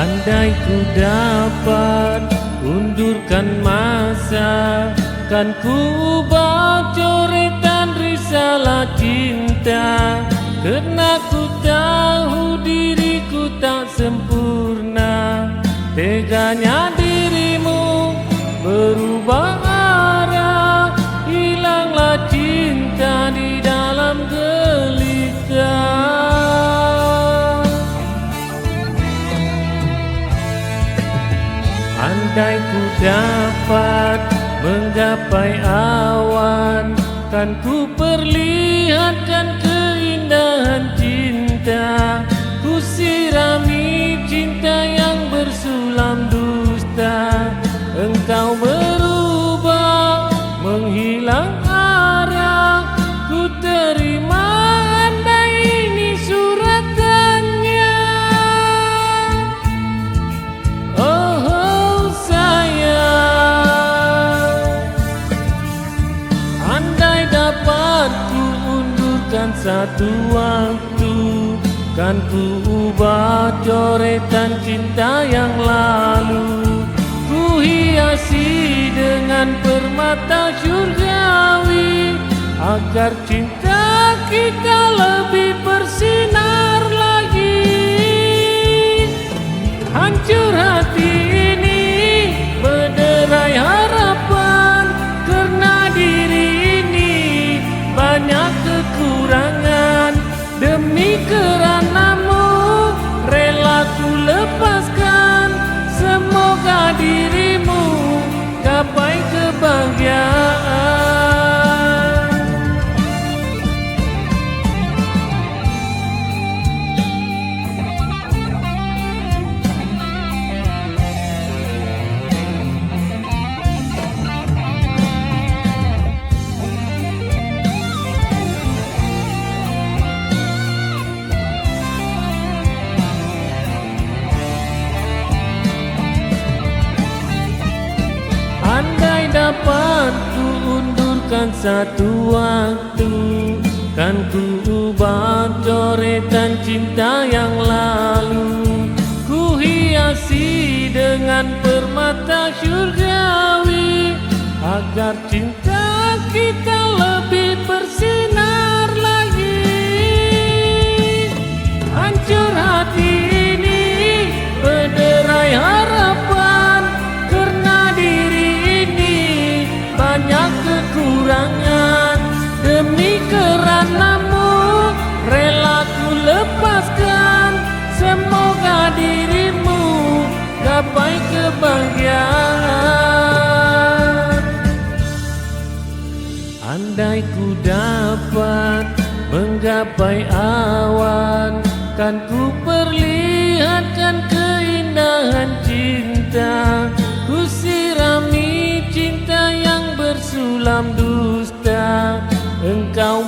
Andai ku dapat undurkan masa Kan ku ubah coretan risalah cinta. Karena ku tahu diriku tak sempurna Teganya dirimu berubah Andai ku dapat menggapai awan Kan ku perlihatkan keindahan cinta. Ku sirami cinta yang bersulam dusta. Engkau satu waktu Kan ku ubah coretan cinta yang lalu. Ku hiasi dengan permata syurgawi Agar cinta kita Andai dapat ku undurkan satu waktu Kan ku ubah coretan cinta yang lalu. Ku hiasi dengan permata syurgawi Agar cinta gapai kebahagiaan. Andai ku dapat menggapai awan Kan ku perlihatkan keindahan cinta. Ku sirami cinta yang bersulam dusta. Engkau